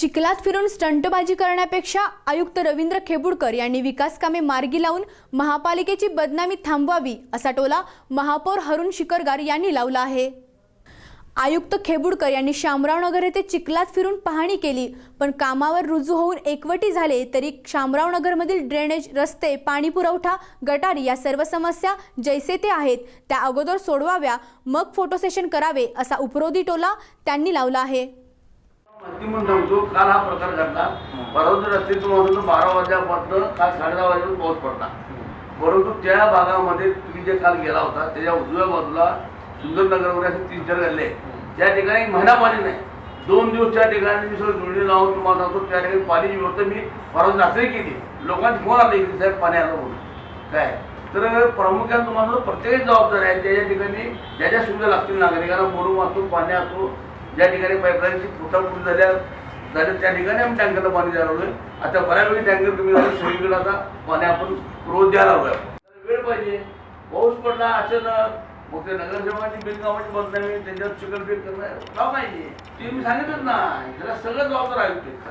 चिखलात फिरून स्टंटबाजी करण्यापेक्षा आयुक्त रवींद्र खेबुडकर यांनी विकास कामे मार्गी लावून महापालिकेची बदनामी थांबवावी असा टोला महापौर हरुण शिकरगार यांनी लावला आहे. आयुक्त खेबुडकर यांनी शामरावनगर येथे चिखलात फिरून पाहणी केली पण कामावर रुजू होऊन एकवटी झाले तरी शामरावनगरमधील ड्रेनेज रस्ते पाणी पुरवठा गटारी या सर्व समस्या जैसे ते आहेत त्या अगोदर सोडवाव्या मग फोटो सेशन करावे असा उपरोधी टोला त्यांनी लावला आहे. माहिती म्हणून सांगतो काल हा प्रकार घडला. परंतु रस्त्यातून म्हणून बारा वाजल्यापासून काल साडे दहा वाजेपर्यंत पाऊस पडला. परंतु त्या भागामध्ये तुम्ही जे काल गेला होता त्याच्या उजव्या बाजूला सुंदरनगरमध्ये असे तीन चार गल्ले. त्या ठिकाणी महिना पाणी नाही. दोन दिवस त्या ठिकाणी मी सगळं जोडणी लावून तुम्हाला सांगतो त्या ठिकाणी पाण्याची व्यवस्था मी परत नासरी केली. लोकांची फोन आले की साहेब पाणी आलं म्हणून. काय? तर प्रामुख्याने तुम्हाला प्रत्येक जबाबदारी आहे. ज्या ज्या ठिकाणी ज्या ज्या सुविधा लागतील नागरिकांना बोलून असो पाणी असो ज्या ठिकाणी पाईपलाईनची फुटाफूट झाल्या. झाल्या त्या ठिकाणी आम्ही टँकरला पाणी द्यायला लागलोय. आता बऱ्यापैकी टँकर कमी झाले सगळीकडे आता पाणी आपण रोज द्यायला लागलोय. वेळ पाहिजे. पाऊस पडला अचानक मग ते नगरसेवकाची बिनकामाची बदनामी त्यांच्यावर चिकन बिल करणं का पाहिजे. ते मी सांगितलं ना त्याला सगळं जबाबदार आयुक्त